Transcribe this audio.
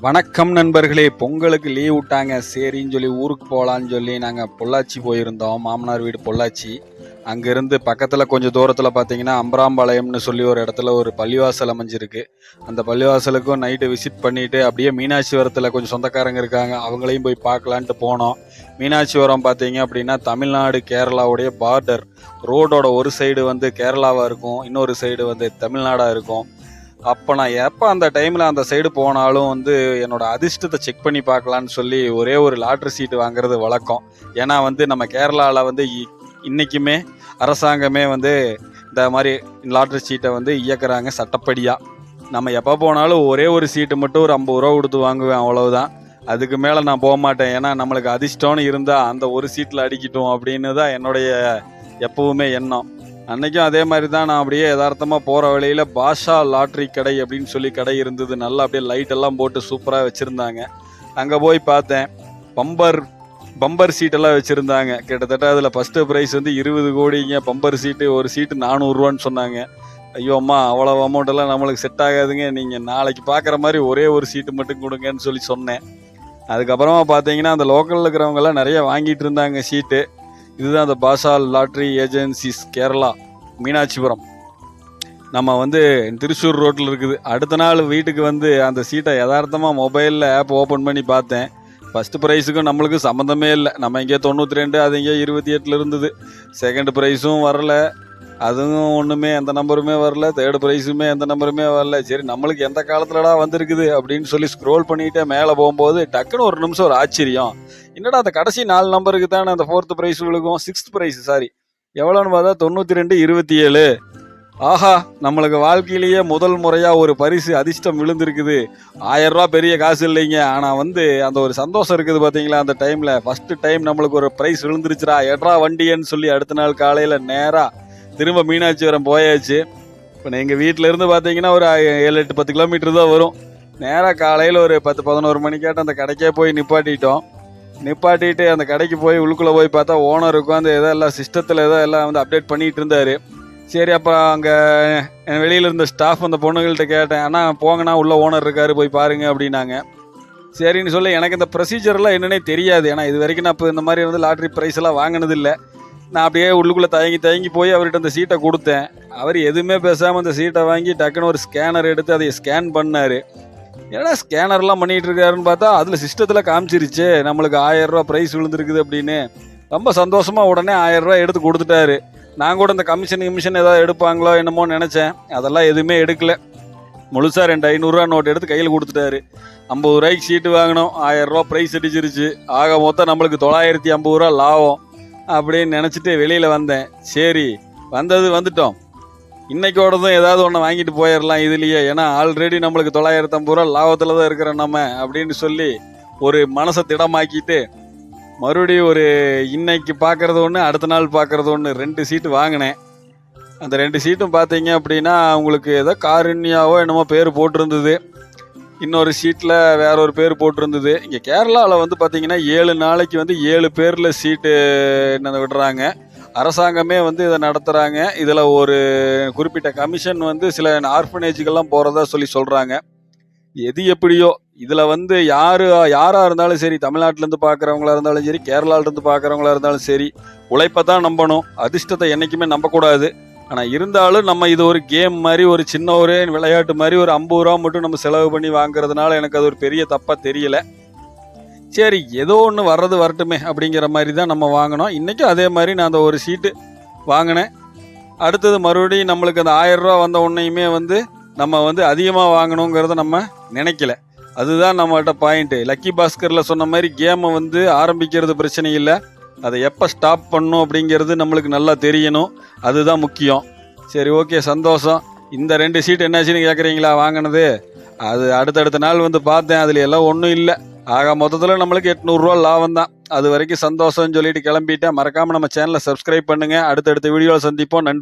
வணக்கம் நண்பர்களே. பொங்கலுக்கு லீவ் விட்டாங்க. சரின்னு சொல்லி ஊருக்கு போகலான்னு சொல்லி நாங்கள் பொள்ளாச்சி போயிருந்தோம். மாமனார் வீடு பொள்ளாச்சி. அங்கேருந்து பக்கத்தில் கொஞ்சம் தூரத்தில் பார்த்தீங்கன்னா அம்பராம்பாளையம்னு சொல்லி ஒரு இடத்துல ஒரு பள்ளிவாசல் அமைஞ்சிருக்கு. அந்த பள்ளிவாசலுக்கும் நைட்டு விசிட் பண்ணிவிட்டு அப்படியே மீனாட்சிவரத்தில் கொஞ்சம் சொந்தக்காரங்க இருக்காங்க. அவங்களையும் போய் பார்க்கலான்ட்டு போனோம். மீனாட்சிவரம் பார்த்தீங்க அப்படின்னா தமிழ்நாடு கேரளாவுடைய பார்டர் ரோடோட ஒரு சைடு வந்து கேரளாவாக இருக்கும். இன்னொரு சைடு வந்து தமிழ்நாடாக இருக்கும். அப்போ நான் எப்போ அந்த டைமில் அந்த சைடு போனாலும் வந்து என்னோட அதிர்ஷ்டத்தை செக் பண்ணி பார்க்கலான்னு சொல்லி ஒரே ஒரு லாட்ரி சீட்டு வாங்குறது வழக்கம். ஏன்னா வந்து நம்ம கேரளாவில் வந்து இ- அரசாங்கமே வந்து இந்த மாதிரி லாட்ரி சீட்டை வந்து இயக்குறாங்க சட்டப்படியாக நம்ம எப்போ போனாலும் ஒரே ஒரு சீட்டு மட்டும் ஒரு ஐம்பது ரூபா கொடுத்து வாங்குவேன் அவ்வளவுதான். அதுக்கு மேலே நான் போக மாட்டேன். ஏன்னா நம்மளுக்கு அதிர்ஷ்டம்னு இருந்தால் அந்த ஒரு சீட்டில் அடிக்கட்டும் அப்படின்னு தான் என்னுடைய எப்பவுமே எண்ணம். அன்னைக்கும் அதே மாதிரி தான் நான் அப்படியே யதார்த்தமாக போகிற வழியில் பாஷா லாட்ரி கடை அப்படின்னு சொல்லி கடை இருந்தது. நல்லா அப்படியே லைட் எல்லாம் போட்டு சூப்பராக வச்சுருந்தாங்க. அங்கே போய் பார்த்தேன். பம்பர் பம்பர் சீட்டெல்லாம் வச்சுருந்தாங்க. கிட்டத்தட்ட அதில் ஃபஸ்ட்டு ப்ரைஸ் வந்து இருபது கோடிங்க. பம்பர் சீட்டு ஒரு சீட்டு நானூறுரூவான்னு சொன்னாங்க. ஐயோ அம்மா அவ்வளோ அமௌண்ட்டெல்லாம் நம்மளுக்கு செட் ஆகாதுங்க. நீங்கள் நாளைக்கு பார்க்குற மாதிரி ஒரே ஒரு சீட்டு மட்டும் கொடுங்கன்னு சொல்லி சொன்னேன். அதுக்கப்புறமா பார்த்தீங்கன்னா அந்த லோக்கலில் இருக்கிறவங்கெல்லாம் நிறைய வாங்கிட்டு இருந்தாங்க சீட்டு இதுதான் அந்த பாஷால் லாட்ரி ஏஜென்சிஸ் கேரளா மீனாட்சிபுரம். நம்ம வந்து திருச்சூர் ரோட்டில் இருக்குது. அடுத்த நாள் வீட்டுக்கு வந்து அந்த சீட்டை யதார்த்தமாக மொபைலில் ஆப் ஓப்பன் பண்ணி பார்த்தேன். ஃபஸ்ட்டு ப்ரைஸுக்கும் நம்மளுக்கு சம்மந்தமே இல்லை. நம்ம இங்கே தொண்ணூற்றி ரெண்டு அது இங்கே இருபத்தி எட்டில் இருந்தது. செகண்ட் ப்ரைஸும் வரல. அதுவும் ஒன்றுமே எந்த நம்பருமே வரல. தேர்டு ப்ரைஸுமே எந்த நம்பருமே வரல. சரி நம்மளுக்கு எந்த காலத்துலடா வந்திருக்குது அப்படின்னு சொல்லி ஸ்க்ரோல் பண்ணிட்டு மேலே போகும்போது டக்குன்னு ஒரு நிமிஷம் ஒரு ஆச்சரியம். என்னடா அந்த கடைசி நாலு நம்பருக்கு தானே அந்த ஃபோர்த்து ப்ரைஸ் விழுகும்? சிக்ஸ்த் ப்ரைஸ் சாரி எவ்வளோன்னு பார்த்தா தொண்ணூற்றி ரெண்டு இருபத்தி ஏழு ஆஹா நம்மளுக்கு வாழ்க்கையிலேயே முதல் முறையாக ஒரு பரிசு அதிர்ஷ்டம் விழுந்திருக்குது. ஆயிரம் ரூபா பெரிய காசு இல்லைங்க. ஆனால் வந்து அந்த ஒரு சந்தோஷம் இருக்குது பார்த்தீங்களா அந்த டைமில் ஃபஸ்ட்டு டைம் நம்மளுக்கு ஒரு ப்ரைஸ் விழுந்துருச்சுடா எட்ரா வண்டியன்னு சொல்லி அடுத்த நாள் காலையில் நேராக திரும்ப மீனாட்சிபுரம் போயாச்சு. இப்போ எங்கள் வீட்டில் இருந்து பார்த்தீங்கன்னா ஒரு ஏழு எட்டு பத்து கிலோமீட்டர் தான் வரும். நேராக காலையில் ஒரு பத்து பதினோரு மணிக்காட்டம் அந்த கடைக்கே போய் நிப்பாட்டிட்டோம். நிப்பாட்டிட்டு அந்த கடைக்கு போய் உள்ளுக்குள்ளே போய் பார்த்தா ஓனர் உட்காந்து ஏதோ எல்லாம் சிஸ்டத்தில் எதோ எல்லாம் வந்து அப்டேட் பண்ணிகிட்டு இருந்தார். சரி அப்போ அங்கே வெளியில் இருந்த ஸ்டாஃப் அந்த பொண்ணுங்கள்ட்ட கேட்டேன் ஆனால் போங்கண்ணா உள்ள ஓனர் இருக்காரு போய் பாருங்க அப்படின்னாங்க. சரின்னு சொல்லி எனக்கு இந்த ப்ரொசீஜர்லாம் என்னன்னே தெரியாது. ஏன்னா இது வரைக்கும் நான் இப்போ இந்த மாதிரி வந்து லாட்ரி ப்ரைஸ் எல்லாம் வாங்கினதில்லை. நான் அப்படியே உள்ளுக்குள்ளே தயங்கி தயங்கி போய் அவர்கிட்ட அந்த சீட்டை கொடுத்தேன். அவர் எதுவுமே பேசாமல் அந்த சீட்டை வாங்கி டக்குன்னு ஒரு ஸ்கேனர் எடுத்து அதை ஸ்கேன் பண்ணார். ஏன்னா ஸ்கேனர்லாம் பண்ணிகிட்டு இருக்காருன்னு பார்த்தா அதில் சிஸ்டத்தில் காமிச்சிருச்சு. நம்மளுக்கு ஆயிரம் ப்ரைஸ் விழுந்திருக்குது அப்படின்னு. ரொம்ப சந்தோஷமாக உடனே ஆயிரம் எடுத்து கொடுத்துட்டாரு. நான் கூட இந்த கமிஷன் கமிஷன் ஏதாவது எடுப்பாங்களோ என்னமோ நினச்சேன். அதெல்லாம் எதுவுமே எடுக்கல. முழுசாக ரெண்டு ஐநூறுரூவா நோட் எடுத்து கையில் கொடுத்துட்டாரு. ஐம்பது ரூபாய்க்கு சீட்டு வாங்கினோம். ஆயிரம் ரூபா ப்ரைஸ் அடிச்சிருச்சு. ஆக மொத்தம் நம்மளுக்கு தொள்ளாயிரத்தி ஐம்பது ரூபா லாபம். அப்படின்னு நினச்சிட்டு வெளியில் வந்தேன். சரி வந்தது வந்துட்டோம். இன்னைக்கோடதும் ஏதாவது ஒன்று வாங்கிட்டு போயிடலாம் இதுலையே. ஏன்னா ஆல்ரெடி நம்மளுக்கு தொள்ளாயிரத்தி ஐம்பது ரூபா லாபத்தில் தான் இருக்கிறோம் நம்ம அப்படின்னு சொல்லி ஒரு மனசை திடமாக்கிட்டு மறுபடியும் ஒரு இன்னைக்கு பார்க்குறது ஒன்று அடுத்த நாள் பார்க்குறது ஒன்று ரெண்டு சீட்டு வாங்கினேன். அந்த ரெண்டு சீட்டும் பார்த்தீங்க அப்படின்னா உங்களுக்கு ஏதோ காருண்யாவோ என்னமோ பேர் போட்டிருந்தது. இன்னொரு சீட்டில் வேற ஒரு பேர் போட்டிருந்தது. இங்கே கேரளாவில் வந்து பார்த்தீங்கன்னா ஏழு நாளைக்கு வந்து ஏழு பேரில் சீட்டு என்ன விடுறாங்க. அரசாங்கமே வந்து இதை நடத்துகிறாங்க இதில் ஒரு குறிப்பிட்ட கமிஷன் வந்து சில ஆர்ஃபனேஜுக்கெல்லாம் போகிறதா சொல்லி சொல்கிறாங்க எது எப்படியோ இதில் வந்து யார் யாராக இருந்தாலும் சரி தமிழ்நாட்டிலேருந்து பார்க்குறவங்களா இருந்தாலும் சரி கேரளாவிலேருந்து பார்க்குறவங்களா இருந்தாலும் சரி உழைப்பை தான் நம்பணும். அதிர்ஷ்டத்தை என்றைக்குமே நம்பக்கூடாது. ஆனால் இருந்தாலும் நம்ம இது ஒரு கேம் மாதிரி ஒரு சின்ன ஒரு விளையாட்டு மாதிரி ஒரு ஐம்பது ரூபா மட்டும் நம்ம செலவு பண்ணி வாங்குறதுனால எனக்கு அது ஒரு பெரிய தப்பாக தெரியல. சரி ஏதோ ஒன்று வர்றது வரட்டுமே அப்படிங்கிற மாதிரி தான் நம்ம வாங்கினோம் இன்றைக்கும் அதே மாதிரி நான் அந்த ஒரு சீட்டு வாங்கினேன். அடுத்தது மறுபடியும் நம்மளுக்கு அந்த ஆயிரரூவா வந்த உடனேயுமே வந்து நம்ம வந்து அதிகமாக வாங்கணுங்கிறத நம்ம நினைக்கல. அதுதான் நம்மகிட்ட பாயிண்ட்டு லக்கி பாஸ்கரில் சொன்ன மாதிரி கேமை வந்து ஆரம்பிக்கிறது பிரச்சனை இல்லை. அதை எப்போ ஸ்டாப் பண்ணும் அப்படிங்கிறது நம்மளுக்கு நல்லா தெரியணும். அதுதான் முக்கியம். சரி ஓகே சந்தோஷம். இந்த ரெண்டு சீட் என்னாச்சுன்னு கேட்குறீங்களா வாங்கினது? அது அடுத்தடுத்த நாள் வந்து பார்த்தேன். அதில் எல்லாம் ஒன்றும் இல்லை. ஆக மொத்தத்தில் நம்மளுக்கு எட்நூறுரூவா லாபம் தான். அது வரைக்கும் சந்தோஷம்னு சொல்லிட்டு கிளம்பிட்டேன். மறக்காமல் நம்ம சேனலை சப்ஸ்கிரைப் பண்ணுங்கள் அடுத்தடுத்த வீடியோவில் சந்திப்போம். நன்றி.